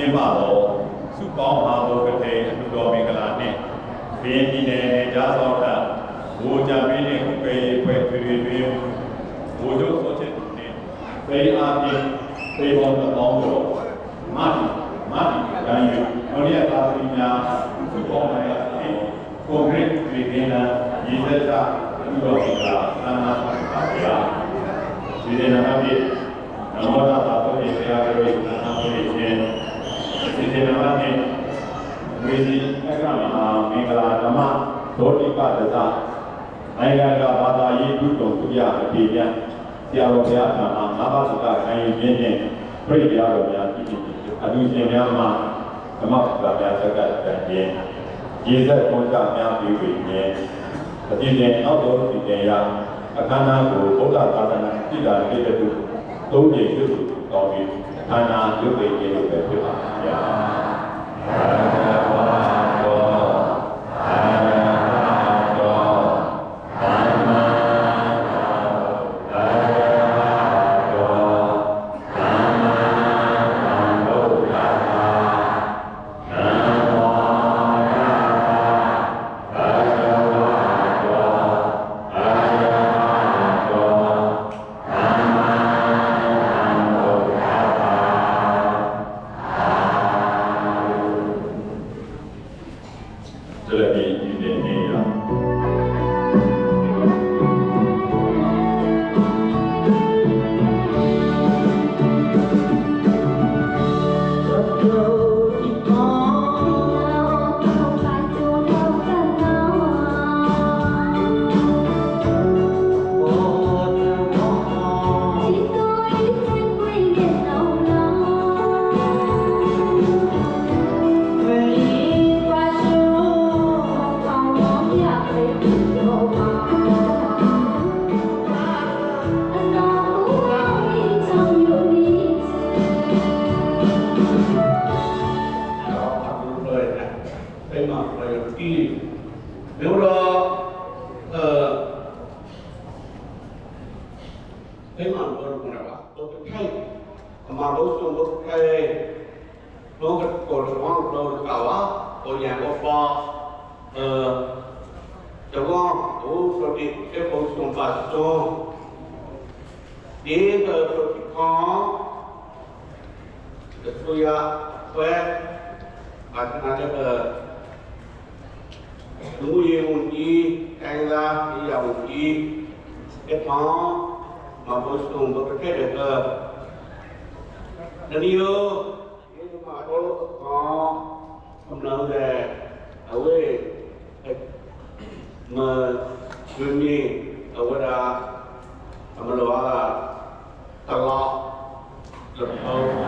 ကျင်းပသောစုပေါင်းဟာဘုကထေအလှတော်မင်္ဂလာနှင့်ဘင်းပြည်နယ်နယ်ကြားဆောင်ထဘိုးကြပင်းနှင့်ဥပ္ပေဖွဲ့ထွေထွေတွင်ဘိုးတို့ဆိုချက်နှင့်ဖေးအားဖြင့်ဖေးပေါ်သောင်းတော်မာတိမာတိရန်ယူနောရသာသီများစုပေါင်းနိုင်သည့်ကွန်ဂရစ်ပြည်ကင်းလာရည်သက်သာဥတော်ကအာနာပါဗျာဒီနေ့နာမည်နမောတသာတော်ရဲ့ဆရာတော်ရဲ့နာမည်ချင်း ဒီနေ့နာမည်ဝိဇိအကမဟာမင်္ဂလာဓမ္မဒေါတိကတသနိုင်ငံကဘာသာရေးပြုတော်သူရအပြေပြန်ဆရာတော်ဘုရားအမှာငါးပါးစကားခံယူခြင်းဖြင့်ပြိဋ္ဌာတော်များကြည့်ကြည့်အတူရှင်များမှာဓမ္မစကားများဆက်ကတန်ခြင်းရေဆက်ခွန်ကြများပြီးဝိညာဉ်အပြည့်နဲ့အောက်တော်ဒီတင်ရအခမ်းအနားကိုဘုရားသာသနာတည်တာလေးတူသုံးကြိမ်ပြုစုတော်ပြီးအ ခမ်းအနားရုပ်သိမ်းခြင်းလို့ပဲဖြစ်ပါဗျာ 对对对对 Emang baru kenapa? Tuh terkait. Kemarin tuh untuk kayak nong korban nong kawa, punya apa? Eh, jago, oh seperti ke konsum pasto. Di seperti kong, suya, kue, akan ada ke Ngu ye unji, tengla, iya unji, ke kong, Mampus tu, buat pekat dia ke? Nabi tu, dia tu mak tu, oh, kenal dia, awet, menyunyi, awet lah, sama lu lah, telak, terpau.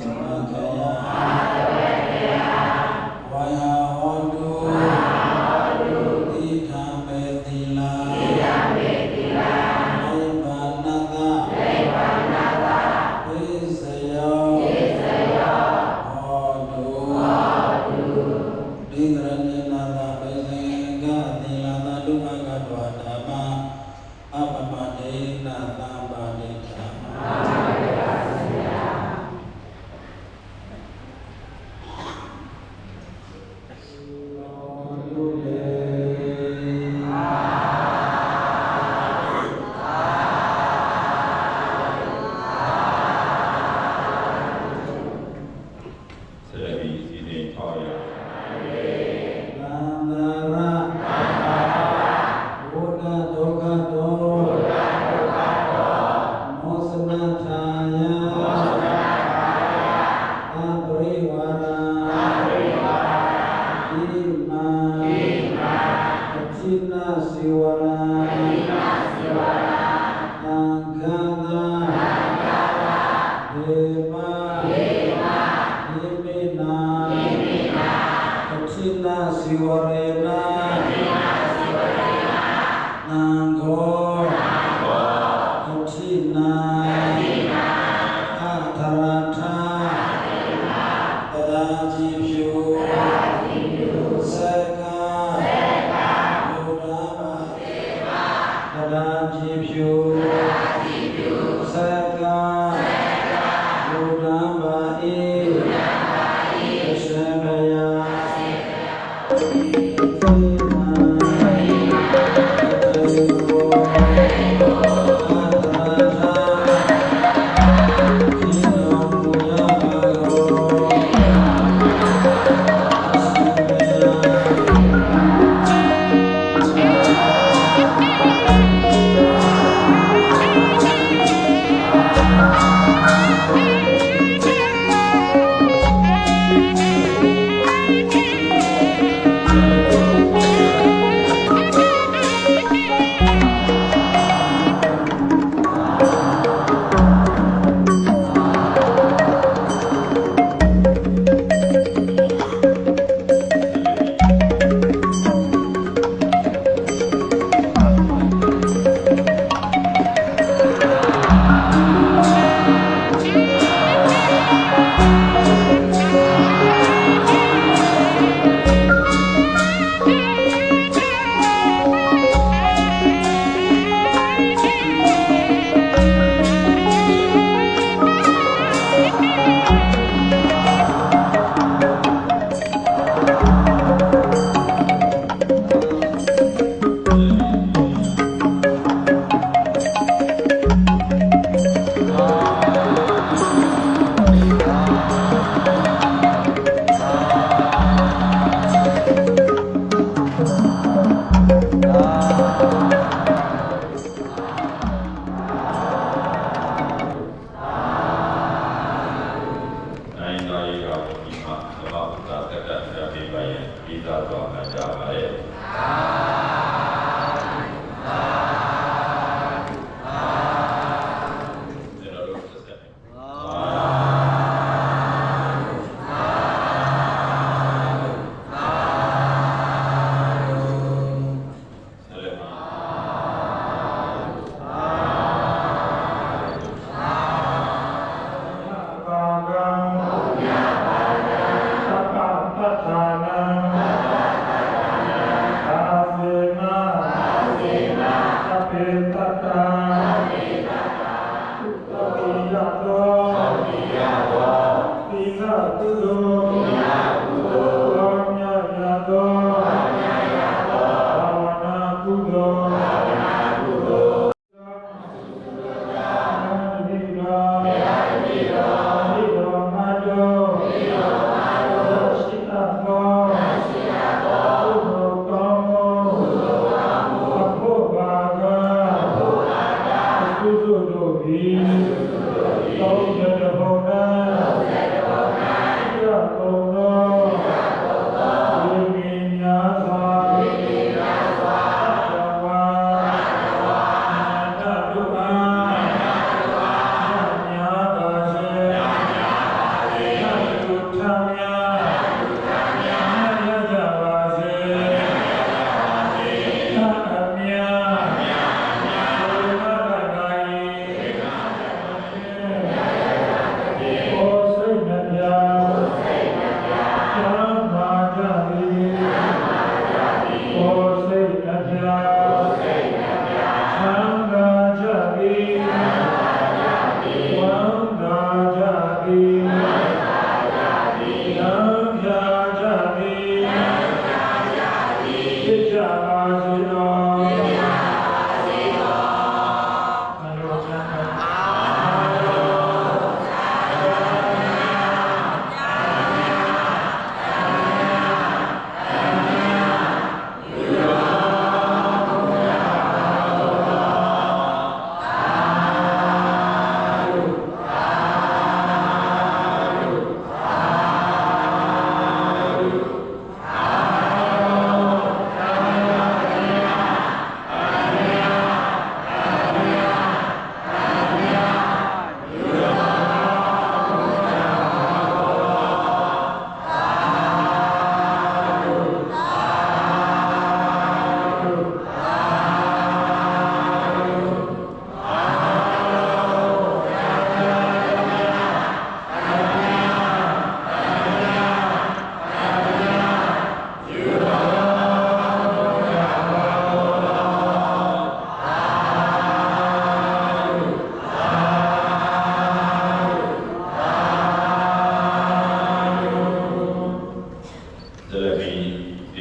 Amen.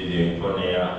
iliyonionea